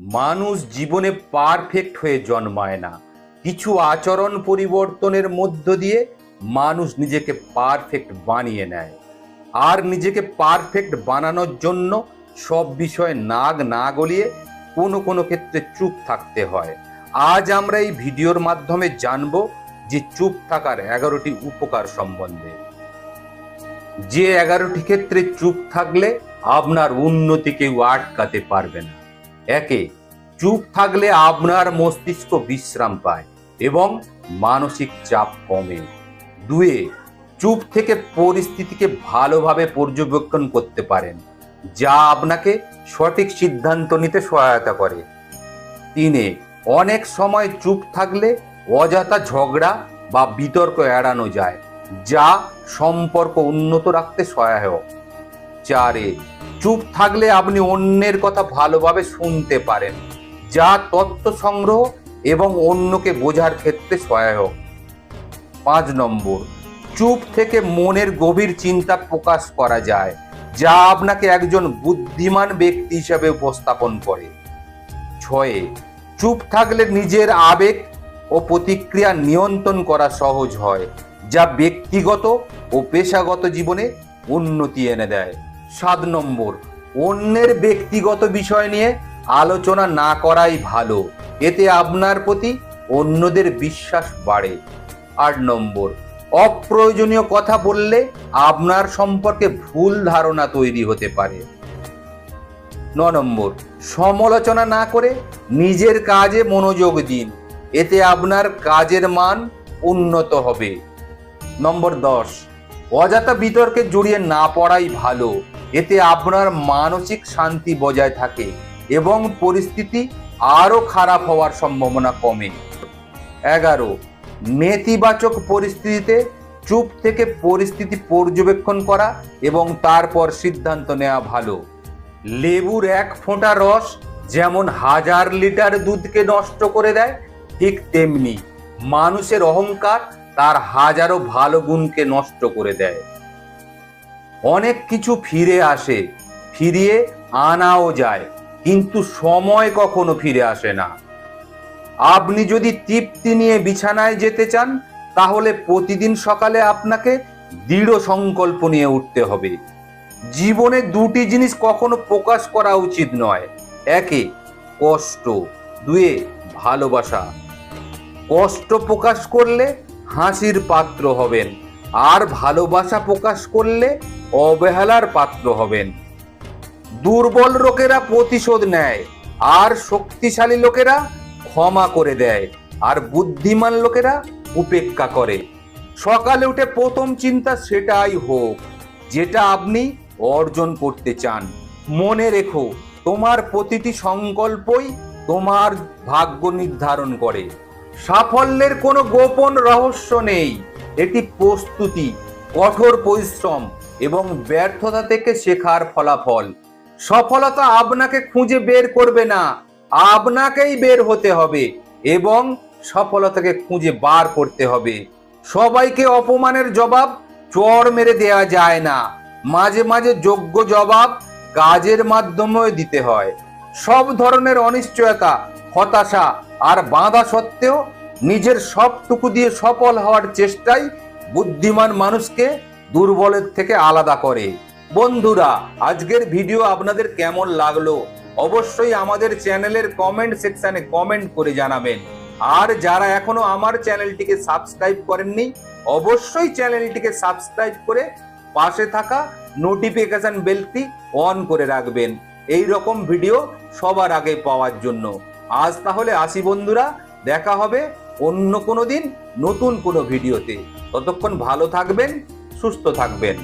মানুষ জীবনে পারফেক্ট হয়ে জন্মায় না। কিছু আচরণ পরিবর্তনের মধ্য দিয়ে মানুষ নিজেকে পারফেক্ট বানিয়ে নেয়। আর নিজেকে পারফেক্ট বানানোর জন্য সব বিষয়ে নাগ না গলিয়ে কোনো কোনো ক্ষেত্রে চুপ থাকতে হয়। আজ আমরা এই ভিডিওর মাধ্যমে জানব যে চুপ থাকার এগারোটি উপকার সম্বন্ধে। যে এগারোটি ক্ষেত্রে চুপ থাকলে আপনার উন্নতি কেউ আটকাতে পারবে না। একে চুপ থাকলে আপনার মস্তিষ্ক বিশ্রাম পায় এবং মানসিক চাপ কমে। দুয়ে, চুপ থেকে পরিস্থিতিকে ভালোভাবে পর্যবেক্ষণ করতে পারেন, যা আপনাকে সঠিক সিদ্ধান্ত নিতে সহায়তা করে। তিনে, অনেক সময় চুপ থাকলে অযথা ঝগড়া বা বিতর্ক এড়ানো যায়, যা সম্পর্ক উন্নত রাখতে সহায়ক। চারে চুপ থাকলে আপনি অন্যের কথা ভালোভাবে শুনতে পারেন। যা তথ্য সংগ্রহ এবং অন্যকে বোঝার ক্ষেত্রে সহায়ক। পাঁচ নম্বর, চুপ থেকে মনের গভীর চিন্তা প্রকাশ করা যায়, যা আপনাকে একজন বুদ্ধিমান ব্যক্তি হিসাবে উপস্থাপন করে। ছয়ে, চুপ থাকলে নিজের আবেগ ও প্রতিক্রিয়া নিয়ন্ত্রণ করা সহজ হয়, যা ব্যক্তিগত ও পেশাগত জীবনে উন্নতি এনে দেয়। সাত নম্বর। অন্যের ব্যক্তিগত বিষয় নিয়ে আলোচনা না করাই ভালো। এতে আপনার প্রতি অন্যদের বিশ্বাস বাড়ে। আট নম্বর। অপ্রয়োজনীয় কথা বললে আপনার সম্পর্কে ভুল ধারণা তৈরি হতে পারে। ন নম্বর। সমালোচনা না করে নিজের কাজে মনোযোগ দিন। এতে আপনার কাজের মান উন্নত হবে। নম্বর দশ। অযথা বিতর্কে জড়িয়ে না পড়াই ভালো। এতে আপনার মানসিক শান্তি বজায় থাকে এবং পরিস্থিতি আরও খারাপ হওয়ার সম্ভাবনা কমে। এগারো, নেতিবাচক পরিস্থিতিতে চুপ থেকে পরিস্থিতি পর্যবেক্ষণ করা এবং তারপর সিদ্ধান্ত নেওয়া ভালো। লেবুর এক ফোঁটা রস যেমন হাজার লিটার দুধকে নষ্ট করে দেয়, ঠিক তেমনি মানুষের অহংকার তার হাজারো ভালো গুণকে নষ্ট করে দেয়। অনেক কিছু ফিরে আসে, ফিরিয়ে আনাও যায়, কিন্তু সময় কখনো ফিরে আসে না। আপনি যদি তৃপ্তি নিয়ে বিছানায় যেতে চান, তাহলে প্রতিদিন সকালে আপনাকে দৃঢ় সংকল্প নিয়ে উঠতে হবে। জীবনে দুটি জিনিস কখনো প্রকাশ করা উচিত নয়। একে কষ্ট, দুয়ে ভালোবাসা। কষ্ট প্রকাশ করলে হাসির পাত্র হবেন, আর ভালোবাসা প্রকাশ করলে অবহেলার পাত্র হবেন। দুর্বল লোকেরা প্রতিশোধ নেয়, আর শক্তিশালী লোকেরা ক্ষমা করে দেয়, আর বুদ্ধিমান লোকেরা উপেক্ষা করে। সকালে উঠে প্রথম চিন্তা সেটাই হোক, যেটা আপনি অর্জন করতে চান। মনে রেখো, তোমার প্রতিটি সংকল্পই তোমার ভাগ্য নির্ধারণ করে। সাফল্যের কোনো গোপন রহস্য নেই, এটি প্রস্তুতি, কঠোর পরিশ্রম এবং ব্যর্থতা থেকে শেখার ফলাফল। সফলতা আপনাকে খুঁজে বের করবে না, আপনাকেই বের হতে হবে এবং সফলতাকে খুঁজে বার করতে হবে। সবাইকে অপমানের জবাব চর মেরে দেয়া যায় না। মাঝে মাঝে যোগ্য জবাব কাজের মাধ্যমেও দিতে হয়। সব ধরনের অনিশ্চয়তা, হতাশা আর বাঁধা সত্ত্বেও নিজের সবটুকু দিয়ে সফল হওয়ার চেষ্টাই বুদ্ধিমান মানুষকে দুর্বলের থেকে আলাদা করে। বন্ধুরা, আজকের ভিডিও আপনাদের কেমন লাগল? অবশ্যই আমাদের চ্যানেলের কমেন্ট সেকশনে কমেন্ট করে জানাবেন। আর যারা এখনও আমার চ্যানেলটিকে সাবস্ক্রাইব করেননি, অবশ্যই চ্যানেলটিকে সাবস্ক্রাইব করে পাশে থাকা নোটিফিকেশন বেলটি অন করে রাখবেন। এই রকম ভিডিও সবার আগে পাওয়ার জন্য। আজ তাহলে আসি বন্ধুরা, দেখা হবে অন্য কোনো দিন নতুন কোনো ভিডিওতে। ততক্ষণ ভালো থাকবেন সুস্থ থাকবেন।